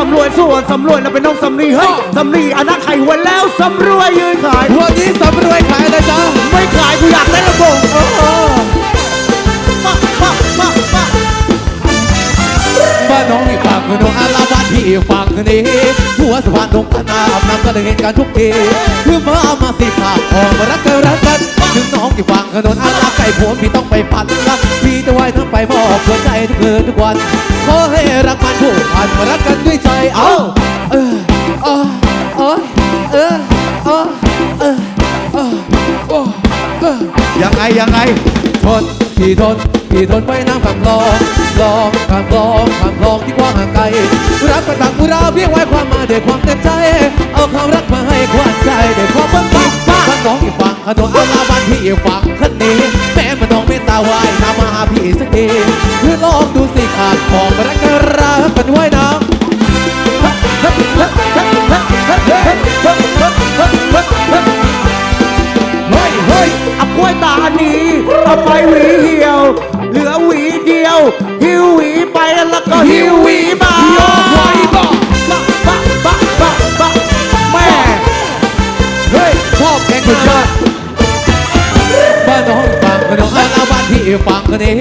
สำรวยส่วนสำรวยเราเป็นน้องสำรีเฮ้ยสำรีอนาไข่หัวแล้วสำรวยยืนขาย วันนี้สำรวยขายอะไรจ๊ะไม่ขายกูอยากได้ระบบเออมาบ้านน้องอีกฝั่งน้องอาลาบ้านที่อีกฝั่งนี้หัวสะพานตรงกันน้ำน้ำก็เลยเห็นกันทุกทีคือมามาสิภาคของรักกันรักกันถึงน้องอีกฝั่งถนนอาลาไก่ผมพี่ต้องไปพ มอบหัวใจทุกคืนทุกวัน ขอให้รักมันผูกพันมารักกันด้วยใจ เอา เออเออเออเออเออเออยังไงยังไง ทนพี่ทนพี่ทนไปน้ำคำลองลองคำลองคำลองที่กว้างไกล รักกันต่างอุราเพียงไว้ความมาเด็กความเต็มใจ เอาความรักมาให้ควานใจเด็กความเบิ้งบังบ้าน้องอีกฝั่งขนมอาลาบันพี่อีกฝั่งคนนี้แม่มันต้องเมตตาวายนำมาหาพี่ ลองดูสิขาดของรักกราเป็นว่ายน้ำเฮ้ยเฮ้ยเอากล้วยตานีเอาไปหวีเหี่ยว เหลือหวีเดียว หิวหวีไปแล้วก็หิวหวีมาไว้ก็บะบักบักบักบัะแม่เฮ้ยชอบแพลงสุดยอดบ้านน้องฟังน้องอาบ้านพี่ฟังกันี่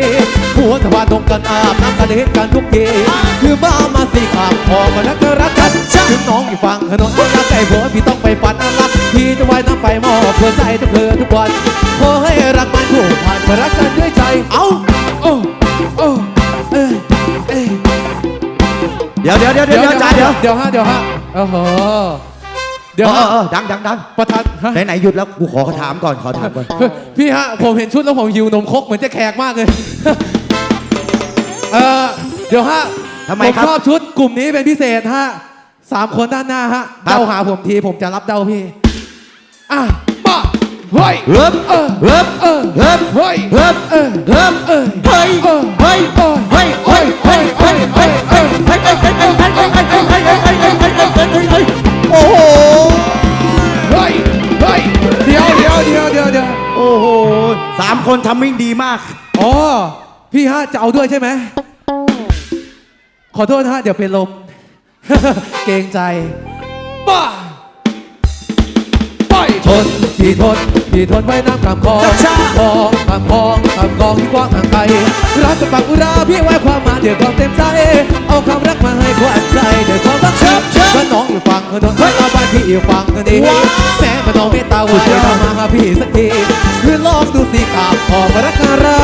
หัวทวาตรงกันอาบน้ำกันเห็นกันทุกทีคือบ้ามาสี่ขามพอมานักรักกันถึงน้องอยู่ฝั่งถนนรักใจหัวพี่ต้องไปปัดน้ำรักพี่จะไว้น้ำไปมอเพื่อใจทุกเธอทุกวันขอให้รักมันผูกพันรักกันด้วยใจเอ้าโอ้โอ้เอ้เอ้ยเดี๋ยวเดี๋ยวเดี๋ยวเดี๋ยวจ่าเดี๋ยวเดี๋ยวฮะเดี๋ยวฮะโอ้โหเดี๋ยวเอดังดังดังประธานไหนไหนหยุดแล้วกูขอถามก่อนขอถามก่อนพี่ฮะผมเห็นชุดแล้วผมหิวนมคกเหมือนจะแขกมากเลย เออเดี๋ยวฮะทำไมครับผมชอบชุดกลุ่มนี้เป็นพิเศษฮะสามคนด้านหน้าฮะเดาหาผมทีผมจะรับเดาพี่อะมาเฮ้ยเบ๊อบเฮ้ยเออเออเฮ้ยเออเฮ้ยเออเฮ้ยเฮ้ยเฮ้ยเฮ้ยเฮ้ยเฮ้ยเฮ้ยเฮ้ยเฮ้ยเฮ้ยเฮ้ยเฮ้ยเฮ้ยเฮ้ยเฮ้ยเฮ้ยเฮ้ยเฮ้ยเฮ้ยเฮ้เฮ้ยเฮ้ยเฮ้ยเฮ้ยเฮ้ยเฮ้ยเฮ้ยเฮ้ยเฮ้ยเฮ้ยเยเฮ้ยเฮ้ยเฮ้ยเฮ้ยเฮ้ยเฮ้ยเฮ้ยยเโอ้ยเฮ้ยเฮ้ยเฮ้ยเฮ้ยเฮ้ยเพี่ฮะจะเอาด้วยใช่ไหม ขอโทษนะฮะ เดี๋ยวเป็นลม เกรงใจ บ้าไปทนพี่ทนพี่ทนไว้น้ำกำคลองจ้าจ้าคลองคำคลองคำคลองที่กว้างห่างไกลรักกับปากอุราพี่ไว้ความมาเดี๋ยวความเต็มใจ เอาความรักมาให้ความใจเดี๋ยวความรักเชิบเชิบว่าน้องอยู่ฝั่งถนนเอาบ้านพี่อยู่ฝั่งนี้ว้าวแม้มาน้องเมตตาว่าช่วยทำมาหาพี่สักทีคือลองดูสิครับขอมารักกัน